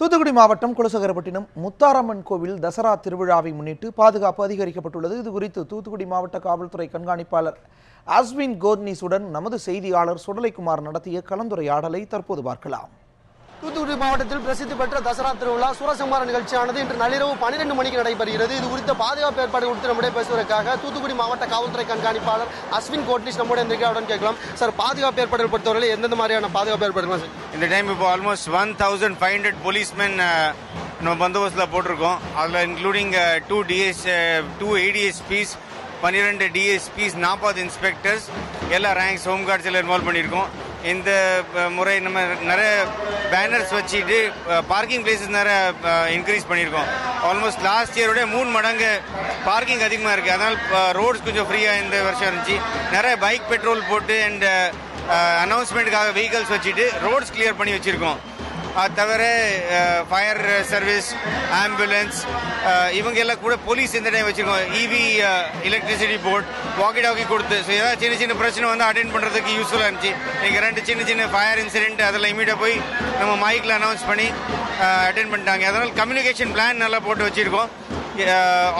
தூத்துக்குடி மாவட்டம் குலசகரப்பட்டினம் முத்தாரம்மன் கோவில் தசரா திருவிழாவை முன்னிட்டு பாதுகாப்பு அதிகரிக்கப்பட்டுள்ளது. இது குறித்து தூத்துக்குடி மாவட்ட காவல்துறை கண்காணிப்பாளர் அஸ்வின் கோத்னிஸுடன் நமது செய்தியாளர் சுடலைக்குமார் நடத்திய கலந்துரையாடலை தற்போது பார்க்கலாம். தூத்துக்குடி மாவட்டத்தில் பிரசித்தி பெற்ற தசரா திருவிழா சூரசம்ஹார நிகழ்ச்சியானது இன்று நள்ளிரவு பன்னிரண்டு மணிக்கு நடைபெறுகிறது. இது குறித்த பாதுகாப்பு ஏற்பாடு குறித்து நம்முடைய பேசுவதற்காக தூத்துக்குடி மாவட்ட காவல்துறை கண்காணிப்பாளர் அஸ்வின் கோட்னிஷ் நம்முடைய நிகழ்ச்சியுடன் கேட்கலாம். சார் பாதுகாப்பு ஏற்பாடுகள் பொறுத்தவரையில் எந்தெந்த மாதிரியான பாதுகாப்பு ஏற்பாடுகள் சார்? இந்த டைம் இப்போ almost one thousand five hundred policeman நம்ம பந்தோபஸ்தில் போட்டிருக்கோம். அதில் including two DS two ADSPs பன்னிரெண்டு டிஎஸ்பிஸ் நாற்பது இன்ஸ்பெக்டர்ஸ் எல்லா ரேங்க்ஸ் ஹோம் எல்லாம் இன்வால்வ் பண்ணியிருக்கோம். இந்த முறை நம்ம நிறைய பேனர்ஸ் வச்சுட்டு பார்க்கிங் பிளேசஸ் நிறைய இன்க்ரீஸ் பண்ணியிருக்கோம். ஆல்மோஸ்ட் லாஸ்ட் இயரோட மூணு மடங்கு பார்க்கிங் அதிகமாக இருக்குது அதனால் ரோட்ஸ் கொஞ்சம் ஃப்ரீயாக இந்த வருஷம் இருந்துச்சு. நிறைய பைக் பெட்ரோல் போட்டு அண்ட் அனௌன்ஸ்மெண்ட்டுக்காக வெஹிக்கல்ஸ் வச்சுட்டு ரோட்ஸ் கிளியர் பண்ணி வச்சுருக்கோம். அது தவிர ஃபயர் சர்வீஸ் ஆம்புலன்ஸ் இவங்க எல்லாம் கூட போலீஸ் இந்த டைம் வச்சுருக்கோம் EV electricity board walkie talkie கொடுத்து ஸோ ஏதாவது சின்ன சின்ன பிரச்சனை வந்து அட்டென்ட் பண்ணுறதுக்கு யூஸ்ஃபுல்லாக இருந்துச்சு நீங்கள் ரெண்டு சின்ன சின்ன ஃபயர் இன்சிடென்ட் அதெல்லாம் இமீடியாக போய் நம்ம மைக்கில் அனௌன்ஸ் பண்ணி அட்டென்ட் பண்ணிட்டாங்க அதனால் கம்யூனிகேஷன் பிளான் நல்லா போட்டு வச்சுருக்கோம்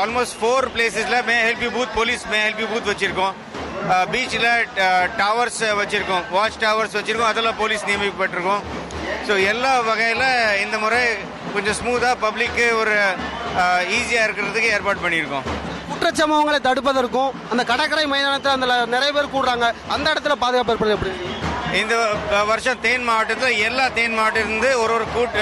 almost four பிளேசஸில் may help you booth police may help you booth வச்சுருக்கோம் பீச்சில் டவர்ஸ் வச்சுருக்கோம் வாட்ச் டவர்ஸ் வச்சுருக்கோம் அதெல்லாம் போலீஸ் நியமிக்கப்பட்டிருக்கோம் ஸோ எல்லா வகையில் இந்த முறை கொஞ்சம் ஸ்மூத்தாக பப்ளிக்கு ஒரு ஈஸியாக இருக்கிறதுக்கு ஏற்பாடு பண்ணியிருக்கோம். குற்றச்சம்பவங்களை தடுப்பதற்கும் அந்த கடற்கரை மைதானத்தில் அந்த நிறைய பேர் கூடுறாங்க. அந்த இடத்துல பாதுகாப்பு ஏற்பாடு எப்படி இந்த வருஷம் தேன் மாவட்டத்தில் எல்லா தேன் மாவட்டத்திலிருந்து ஒரு ஒரு கூட்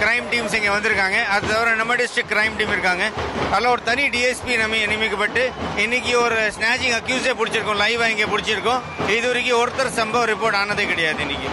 கிரைம் டீம்ஸ் இங்கே வந்திருக்காங்க. அது தவிர நம்ம டிஸ்ட்ரிக்ட் கிரைம் டீம் இருக்காங்க. அதில் ஒரு தனி டிஎஸ்பி நம்ம நியமிக்கப்பட்டு இன்னைக்கு ஒரு ஸ்நாச்சிங் அக்யூஸே பிடிச்சிருக்கோம். லைவாக இங்கே பிடிச்சிருக்கோம். இது வரைக்கும் ஒருத்தர் சம்பவம் ரிப்போர்ட் ஆனதே கிடையாது இன்னைக்கு.